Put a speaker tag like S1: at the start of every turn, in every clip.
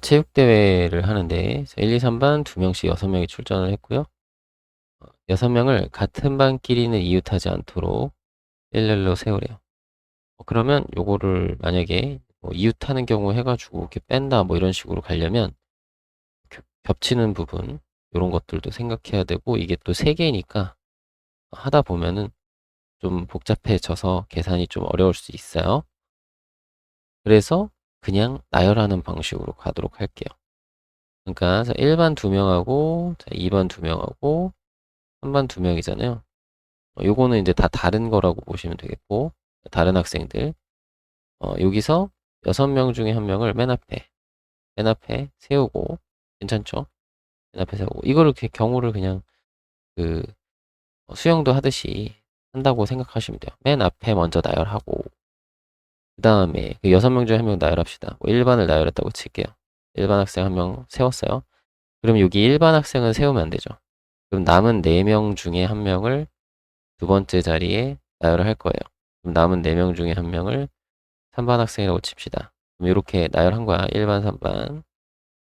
S1: 체육대회를 하는데 1, 2, 3반 2명씩 6명이 출전을 했고요. 6명을 같은 반끼리는 이웃하지 않도록 일렬로 세우래요. 어, 그러면 요거를 만약에 뭐 이웃하는 경우 해가지고 이렇게 뺀다 뭐 이런 식으로 가려면 겹- 겹치는 부분 이런 것들도 생각해야 되고 이게 또 세 개니까 하다 보면은 좀 복잡해져서 계산이 좀 어려울 수 있어요. 그래서 그냥 나열하는 방식으로 가도록 할게요. 그러니까 자, 1반 2명하고 2반 2명하고 3반 2명이잖아요. 어, 요거는 이제 다 다른 거라고 보시면 되겠고 다른 학생들 어, 여기서 6명 중에 한 명을 맨 앞에 맨 앞에 세우고 괜찮죠? 맨 앞에 세우고 이거를 경우를 그냥 그 어, 수영도 하듯이 한다고 생각하시면 돼요. 맨 앞에 먼저 나열하고 그 다음에 그 6명 중에 한 명 나열합시다. 뭐 1반을 나열했다고 칠게요. 1반 학생 한 명 세웠어요. 그럼 여기 1반 학생은 세우면 안 되죠. 그럼 남은 4명 중에 한 명을 두 번째 자리에 나열을 할 거예요. 그럼 남은 4명 중에 한 명을 3반 학생이라고 칩시다. 그럼 이렇게 나열한 거야. 1반, 3반.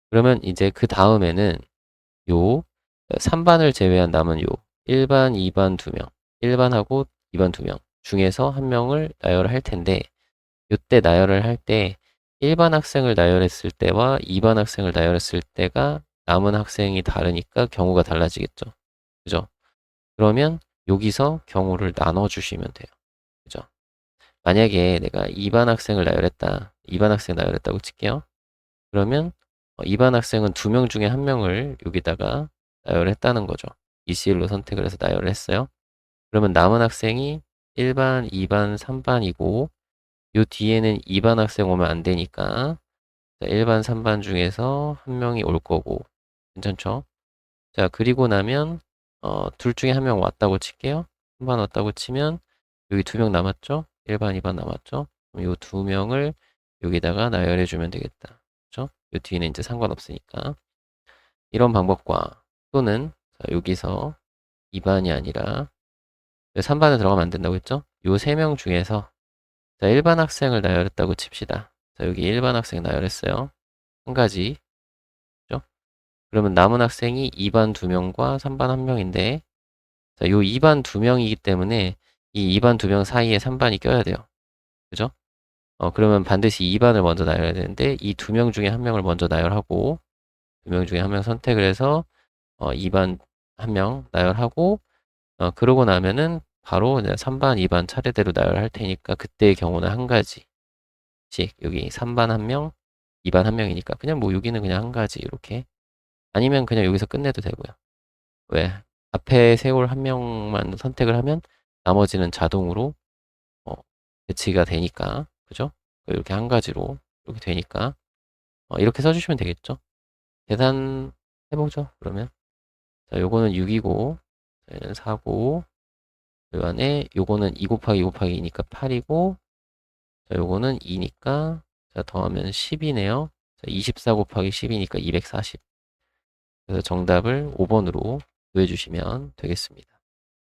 S1: 그러면 이제 그 다음에는 요 3반을 제외한 남은 요 1반, 2반 2명, 1반하고 2반 2명 중에서 한 명을 나열을 할 텐데 요때 나열을 할 때 1반 학생을 나열했을 때와 2반 학생을 나열했을 때가 남은 학생이 다르니까 경우가 달라지겠죠. 그죠? 그러면 여기서 경우를 나눠주시면 돼요. 그죠? 만약에 내가 2반 학생을 나열했다. 2반 학생 나열했다고 칠게요. 그러면 2반 학생은 2명 중에 한 명을 여기다가 나열했다는 거죠. ECL로 선택을 해서 나열을 했어요. 그러면 남은 학생이 1반, 2반, 3반이고 요 뒤에는 2반 학생 오면 안 되니까 자, 1반, 3반 중에서 한 명이 올 거고 괜찮죠? 자 그리고 나면 어, 둘 중에 한 명 왔다고 칠게요. 한 반 왔다고 치면 여기 두 명 남았죠? 1반, 2반 남았죠? 그럼 요 두 명을 여기다가 나열해 주면 되겠다. 그렇죠? 요 뒤에는 이제 상관없으니까 이런 방법과 또는 자, 여기서 2반이 아니라 3반에 들어가면 안 된다고 했죠? 요 세 명 중에서 자, 1반 학생을 나열했다고 칩시다. 자, 여기 1반 학생 나열했어요. 한 가지. 그죠? 그러면 남은 학생이 2반 2명과 3반 1명인데, 자, 요 2반 2명이기 때문에 이 2반 2명 사이에 3반이 껴야 돼요. 그죠? 어, 그러면 반드시 2반을 먼저 나열해야 되는데, 이 2명 중에 한 명을 먼저 나열하고, 2명 중에 한명 선택을 해서, 어, 2반 한명 나열하고, 어, 그러고 나면은 바로 3반, 2반 차례대로 나열할 테니까 그때의 경우는 한 가지씩 여기 3반 한 명, 2반 한 명이니까 그냥 뭐 여기는 그냥 한 가지 이렇게 아니면 그냥 여기서 끝내도 되고요. 왜? 앞에 세울 한 명만 선택을 하면 나머지는 자동으로 어, 배치가 되니까 그죠? 이렇게 한 가지로 이렇게 되니까 어, 이렇게 써주시면 되겠죠? 계산해보죠. 그러면 자, 요거는 6이고 얘는 4고 그 안에 요거는 2 곱하기 2 곱하기 2니까 8이고 자, 요거는 2니까 자, 더하면 10이네요. 자, 24 곱하기 10이니까 240. 그래서 정답을 5번으로 구해 주시면 되겠습니다.